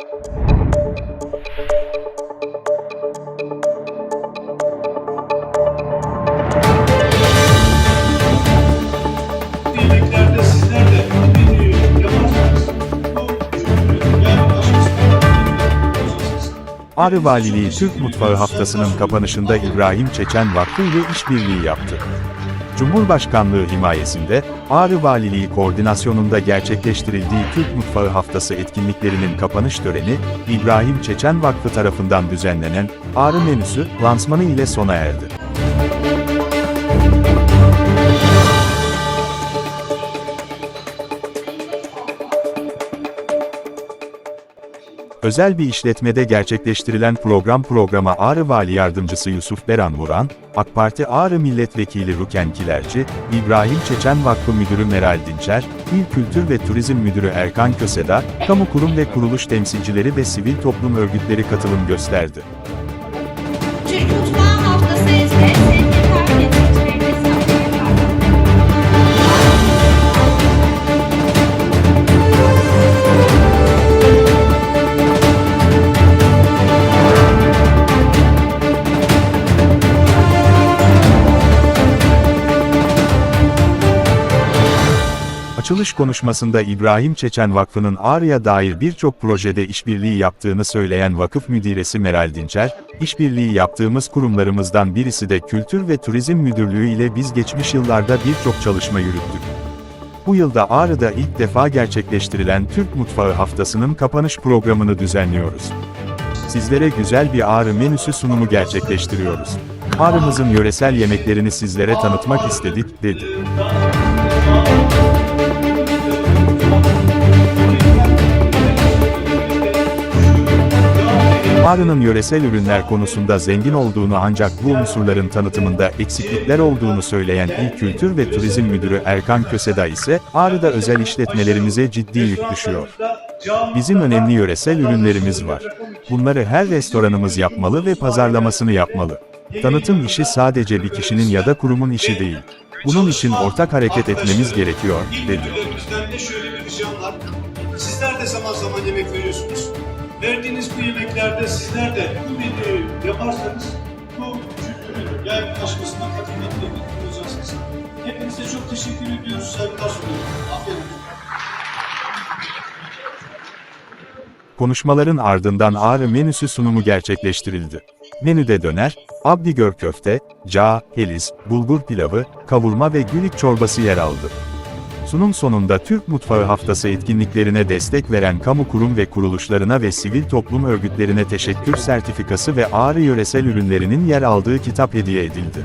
yemeklerde Ağrı Valiliği Türk Mutfağı Haftası'nın kapanışında İbrahim Çeçen Vakfı ile işbirliği yaptı. Cumhurbaşkanlığı himayesinde, Ağrı Valiliği koordinasyonunda gerçekleştirildiği Türk Mutfağı Haftası etkinliklerinin kapanış töreni, İbrahim Çeçen Vakfı tarafından düzenlenen Ağrı Menüsü lansmanı ile sona erdi. Özel bir işletmede gerçekleştirilen program programa Ağrı Vali Yardımcısı Yusuf Beran Vuran, AK Parti Ağrı Milletvekili Ruken Kilerci, İbrahim Çeçen Vakfı Müdürü Meral Dinçer, İl Kültür ve Turizm Müdürü Erkan Köseda, kamu kurum ve kuruluş temsilcileri ve sivil toplum örgütleri katılım gösterdi. Açılış konuşmasında İbrahim Çeçen Vakfı'nın Ağrı'ya dair birçok projede işbirliği yaptığını söyleyen vakıf müdiresi Meral Dinçer, işbirliği yaptığımız kurumlarımızdan birisi de Kültür ve Turizm Müdürlüğü ile biz geçmiş yıllarda birçok çalışma yürüttük. Bu yılda Ağrı'da ilk defa gerçekleştirilen Türk Mutfağı Haftası'nın kapanış programını düzenliyoruz. Sizlere güzel bir Ağrı menüsü sunumu gerçekleştiriyoruz. Ağrı'mızın yöresel yemeklerini sizlere tanıtmak istedik, dedi. Ağrı'nın yöresel ürünler konusunda zengin olduğunu ancak bu unsurların tanıtımında eksiklikler olduğunu söyleyen İl Kültür ve Turizm Müdürü Erkan Köseda ise, Ağrı'da özel işletmelerimize ciddi yük düşüyor. Bizim önemli yöresel ürünlerimiz var. Bunları her restoranımız yapmalı ve pazarlamasını yapmalı. Tanıtım işi sadece bir kişinin ya da kurumun işi değil. Bunun için ortak hareket etmemiz gerekiyor, dedi. Sizler de zaman zaman yemek veriyorsunuz. Verdiğiniz bu yemeklerde sizler de bu menüyü yaparsanız bu kültürü yani aşmasına katılmakla olacaksınız. Hepinize çok teşekkür ediyoruz. Saygılar sunuyorum. Aferin. Konuşmaların ardından Ağrı menüsü sunumu gerçekleştirildi. Menüde döner, abdigör köfte, cağ, heliz, bulgur pilavı, kavurma ve gülik çorbası yer aldı. Sunum sonunda Türk Mutfağı Haftası etkinliklerine destek veren kamu kurum ve kuruluşlarına ve sivil toplum örgütlerine teşekkür sertifikası ve Ağrı yöresel ürünlerinin yer aldığı kitap hediye edildi.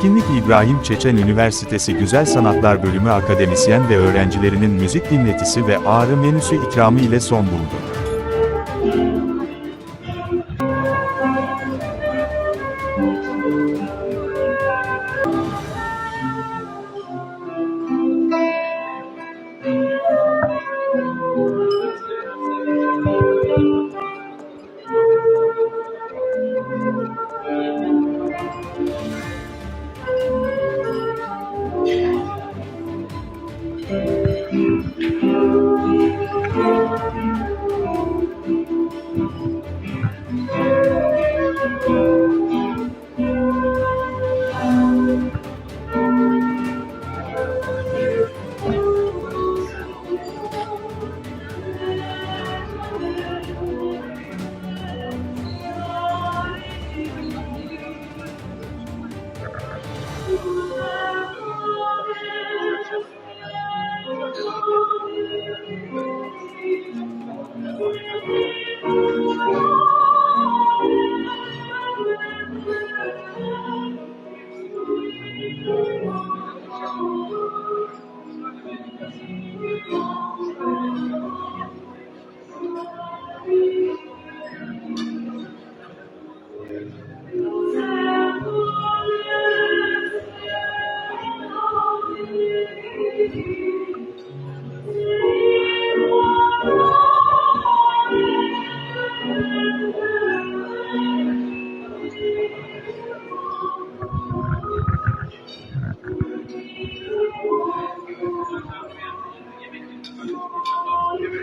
Etkinlik İbrahim Çeçen Üniversitesi Güzel Sanatlar Bölümü akademisyen ve öğrencilerinin müzik dinletisi ve ağrı menüsü ikramı ile son buldu.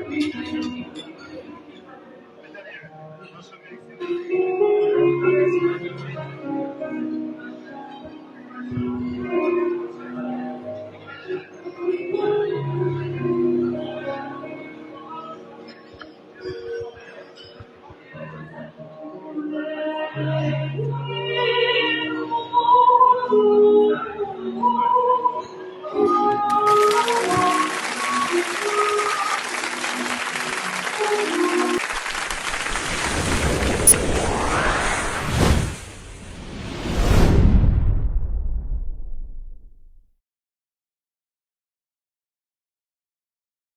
Thank you.